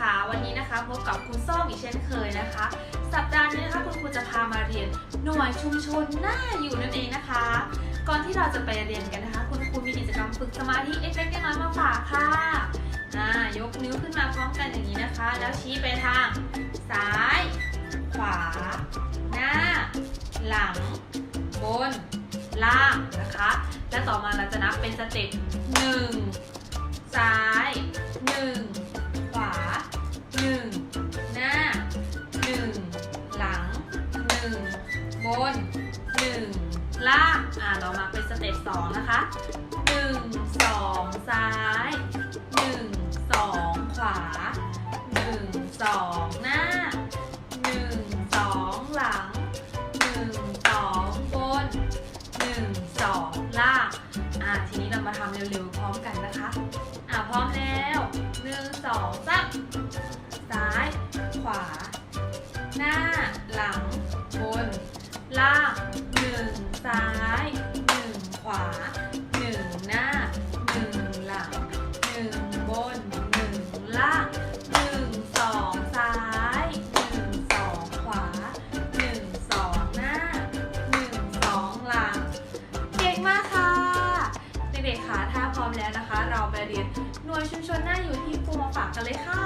คะ วันนี้นะคะพบกับคุณส้มอีกเช่นเคยนะคะ สัปดาห์นี้นะคะคุณครูจะพามาเรียนหน่วยชุมชนหน้าอยู่นั่นเองนะคะ ก่อนที่เราจะไปเรียนกันนะคะ คุณครูมีกิจกรรมฝึกสมาธิเล็กๆน้อยมาฝากค่ะนะยกนิ้วขึ้นมาพร้อมกันอย่างนี้นะคะ แล้วชี้ไปทางซ้าย ขวา หน้า หลัง บน ล่างนะคะ และต่อมาเราจะนับเป็นสเต็ปหนึ่งซ้ายหนึ่ง ล่าง อ่า เรามาเป็นสเต็ปสองนะคะ หนึ่งสองซ้ายหนึ่งสองขวาหนึ่งสองหน้าหนึ่งสองหลังหนึ่งสองบนหนึ่งสองล่าง อ่า ทีนี้เรามาทำเร็วๆพร้อมกันนะคะ อะพร้อมแล้วหนึ่งสองสาม เด็กๆค่ะถ้าพร้อมแล้วนะคะ เราไปเรียนหน่วยชุมชนหน้าอยู่ที่ครูมาฝากกันเลยค่ะ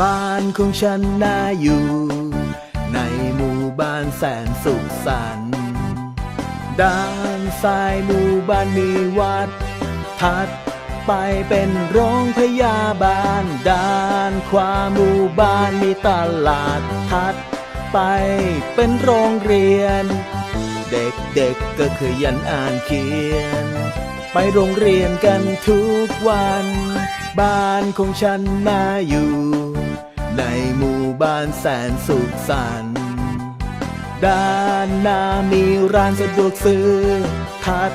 บ้านของฉันน่าอยู่ ในหมู่บ้านแสนสุขสันต์ด้านซ้ายหมู่บ้านมีวัดถัดไปเป็นโรงพยาบาล ด้านขวาหมู่บ้านมีตลาดถัด ไปเป็นโรงเรียน เด็กๆก็คือยันอ่านเขียน ไปโรงเรียนกันทุกวัน บ้านของฉันน่าอยู่ ในหมู่บ้านแสนสุขสันต์ด้านหน้ามีร้านสะดวกซื้อ ถัด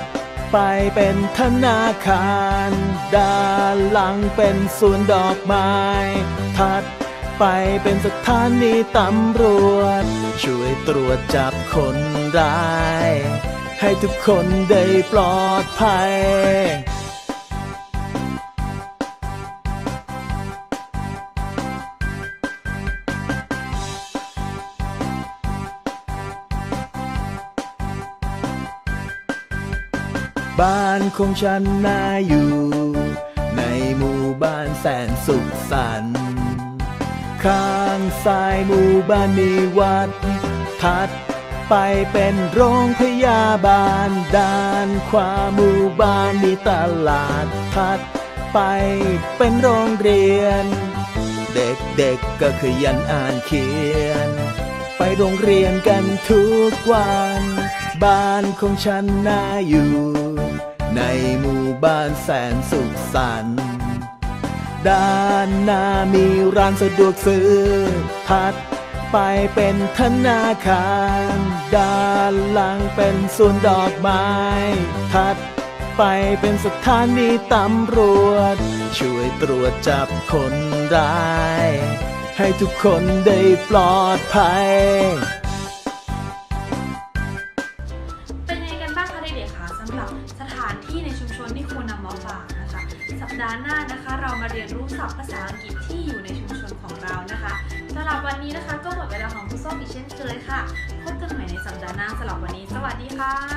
ไปเป็นธนาคาร ด้านหลังเป็นสวนดอกไม้ ถัด ไปเป็นสถานีตำรวจ ช่วยตรวจจับคนร้าย ให้ทุกคนได้ปลอดภัย บ้านของฉันน่าอยู่ ในหมู่บ้านแสนสุขสันต์ ข้างซ้ายหมู่บ้านมีวัด ถัดไปเป็นโรงพยาบาลด้านขวาหมู่บ้านมีตลาด ถัดไปเป็นโรงเรียน เด็กๆก็คือยันอ่านเขียน ไปโรงเรียนกันทุกวัน บ้านของฉันน่าอยู่ ในหมู่บ้านแสนสุขสันต์ ด้านหน้ามีร้านสะดวกซื้อถัดไปเป็นธนาคาร ด้านหลังเป็นสวนดอกไม้ถัดไปเป็นสถานีตำรวจ ช่วยตรวจจับคนร้าย ให้ทุกคนได้ปลอดภัย เป็นยังไงกันบ้างคะเด็กๆคะสำหรับสถานที่ในชุมชนที่ครูนำมาฝาก สัปดาห์หน้านะคะ เรามาเรียนรู้ศัพท์ภาษาอังกฤษที่อยู่ในชุมชนของเรานะคะสำหรับวันนี้นะคะ ก็หมดเวลาของคุณส้มอีกเช่นเคยค่ะพบกันใหม่ในสัปดาห์หน้าสำหรับวันนี้ สวัสดีค่ะ